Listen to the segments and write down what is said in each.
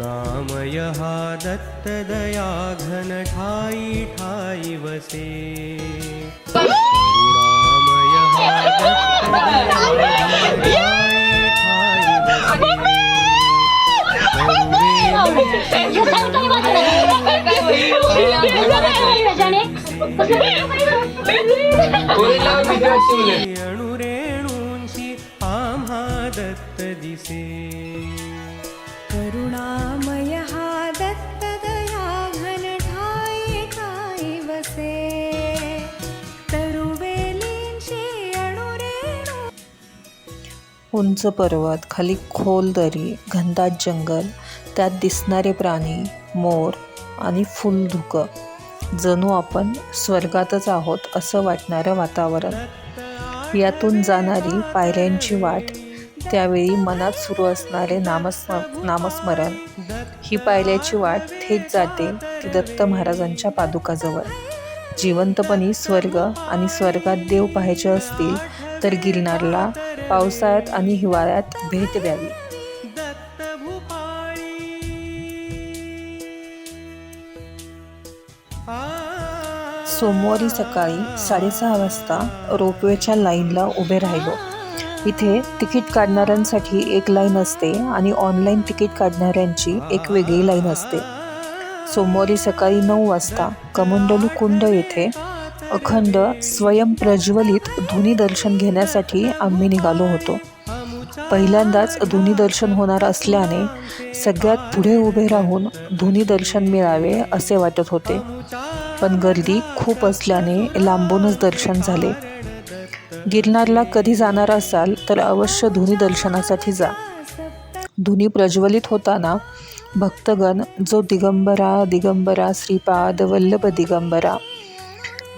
करुणामय हा वसे। करुणामय हा दत्तदया घन ठाई ठाई वसे अणुरेणूंची आम्हा दत्त दिसे। उंच पर्वत खाली खोल दरी घनदाट जंगल त्यात दिसणारे प्राणी मोर आणि फुलधुकं जणू आपण स्वर्गातच आहोत असं वाटणारं वातावरण. यातून जाणारी पायऱ्यांची वाट त्यावेळी मनात सुरू असणारे नामस्म नामस्मरण. ही पायऱ्याची वाट थेट जाते ती दत्त महाराजांच्या पादुकाजवळ. जिवंतपणी स्वर्ग आणि स्वर्गात देव पाहायचे असतील तर गिरनारला पावसाळ्यात आणि हिवाळ्यात भेट द्यावी. सोमवारी सकाळी साडेसहा वाजता रोपवेच्या लाईनला उभे राहिलो. इथे तिकीट काढणाऱ्यांसाठी एक लाईन असते आणि ऑनलाईन तिकीट काढणाऱ्यांची एक वेगळी लाईन असते. सोमवारी सकाळी नऊ वाजता कमंडलू कुंड येथे अखंड स्वयंप्रज्वलित धुनी दर्शन घेण्यासाठी आम्ही निघालो होतो. पहिल्यांदाच धुनी दर्शन होणार असल्याने सगळ्यात पुढे उभे राहून धुनी दर्शन मिळावे असे वाटत होते. पण गर्दी खूप असल्याने लांबूनच दर्शन झाले. गिरनारला कधी जाणार असाल तर अवश्य धुनी दर्शनासाठी जा. धुनी प्रज्वलित होताना भक्तगण जो दिगंबरा दिगंबरा श्रीपाद वल्लभ दिगंबरा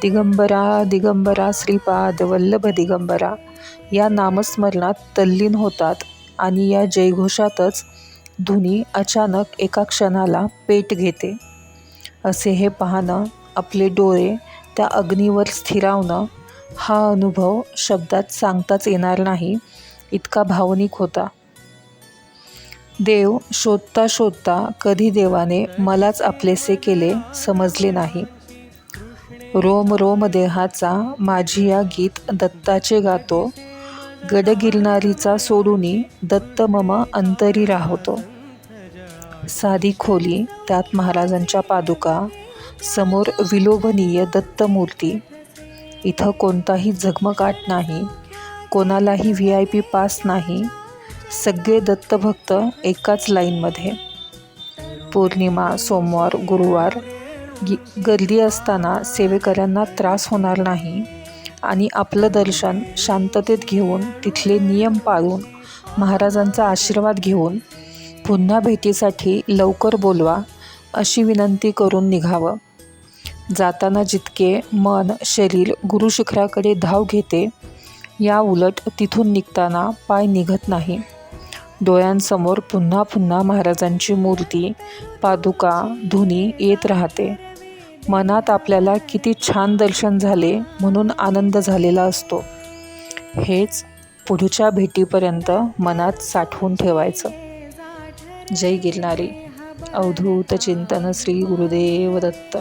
दिगंबरा दिगंबरा श्रीपाद वल्लभ दिगंबरा या नामस्मरणात तल्लीन होतात आणि या जयघोषातच धुनी अचानक एका क्षणाला पेट घेते. असे हे पाहणं आपले डोळे त्या अग्नीवर स्थिरावणं हा अनुभव शब्दात सांगताच येणार नाही इतका भावनिक होता. देव शोधता शोधता कधी देवाने मलाच आपलेसे केले समजले नाही. रोम रोम देहाचा माझी या गीत दत्ताचे गातो. गडगिरणारीचा सोडूनी दत्त मम अंतरी राहतो. साधी खोली त्यात महाराजांच्या पादुका समोर विलोभनीय दत्तमूर्ती इथं कोणताही झगमगाट नाही कोणालाही व्ही आय पी पास नाही सगळे दत्तभक्त एकाच लाईनमध्ये. पौर्णिमा सोमवार गुरुवार गी गर्दी असताना सेवेकऱ्यांना त्रास होणार नाही आणि आपलं दर्शन शांततेत घेऊन तिथले नियम पाळून महाराजांचा आशीर्वाद घेऊन पुन्हा भेटीसाठी लवकर बोलवा अशी विनंती करून निघावं. जाताना जितके मन शरीर गुरुशिखराकडे धाव घेते या उलट तिथून निघताना पाय निघत नाही. डोळ्यांसमोर पुन्हा पुन्हा महाराजांची मूर्ती पादुका धुनी येत राहते. मनात आपल्याला किती छान दर्शन झाले म्हणून आनंद झालेला असतो. हेच पुढच्या भेटीपर्यंत मनात साठवून ठेवायचं. जय गिरणारी अवधूत चिंतन श्री गुरुदेव दत्त.